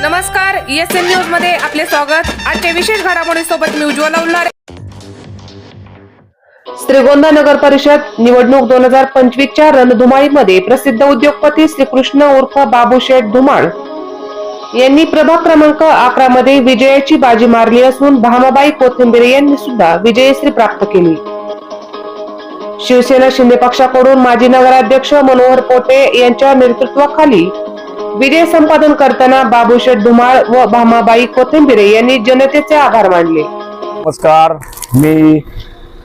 नमस्कार S N न्यूजमध्ये आपले स्वागत. आजच्या विशेष घडामोडीसोबत मी उज्ज्वल उल्हारे. श्रीगोंदा नगर परिषद निवडणूक दोन हजार पंचवीसच्या रणधुमाळीमध्ये प्रसिद्ध उद्योगपती श्रीकृष्ण उर्फ बाबूशेठ धुमाळ यांनी प्रभाग क्रमांक अकरा मध्ये विजयाची बाजी मारली असून भामाबाई कोथिंबिरे यांनी सुद्धा विजयश्री प्राप्त केली. शिवसेना शिंदे पक्षाकडून माजी नगराध्यक्ष मनोहर पोटे यांच्या नेतृत्वाखाली विजय संपादन करताना बाबूशेठ धुमाळ व भामाबाई कोथिंबिरे यांनी जनतेचे आभार मानले. नमस्कार. मी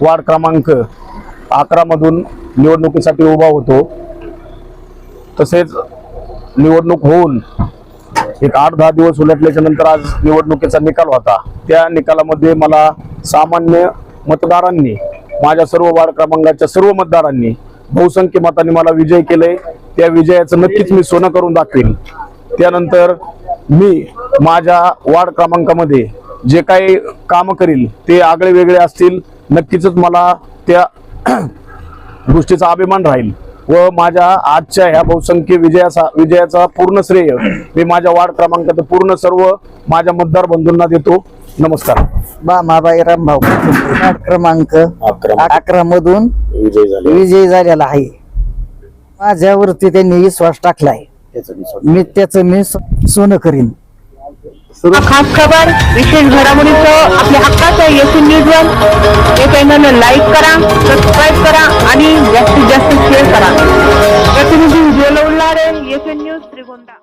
वार्ड क्रमांक अकरा मधून निवडणुकीसाठी उभा होतो. तसेच निवडणूक होऊन एक आठ दहा दिवस उलटल्याच्या नंतर आज निवडणुकीचा निकाल होता. त्या निकालामध्ये मला सामान्य मतदारांनी माझ्या सर्व वार्ड क्रमांकाच्या सर्व मतदारांनी बहुसंख्य मतांनी मला विजय केले त्या विजयाचं नक्कीच मी सोनं करून दाखवेल त्यानंतर मी माझ्या वार्ड क्रमांकामध्ये जे काही काम करील ते आगळे वेगळे असतील. नक्कीच मला त्या गोष्टीचा अभिमान राहील व माझ्या आजच्या ह्या बहुसंख्य विजयाचा विजयाचा पूर्ण श्रेय मी माझ्या वार्ड क्रमांकात पूर्ण सर्व माझ्या मतदार बंधूंना देतो. नमस्कार. बामाबाई रामभाऊ. वार्ड क्रमांक अकरा. अकरा मधून विजय झाले. विजय झालेला आहे. माझ्यावरती त्यांनी विश्वास टाकलाय. मी त्याचं मी सोनं करीन. खास खबर विशेष घडामोडीचं आपल्या हक्काचं एस न्यूज वर हे चॅनल लाईक करा सबस्क्राईब करा आणि जास्तीत जास्त शेअर करा. प्रतिनिधी उज्ज्वल उल्हारे एस न्यूज श्रीगोंदा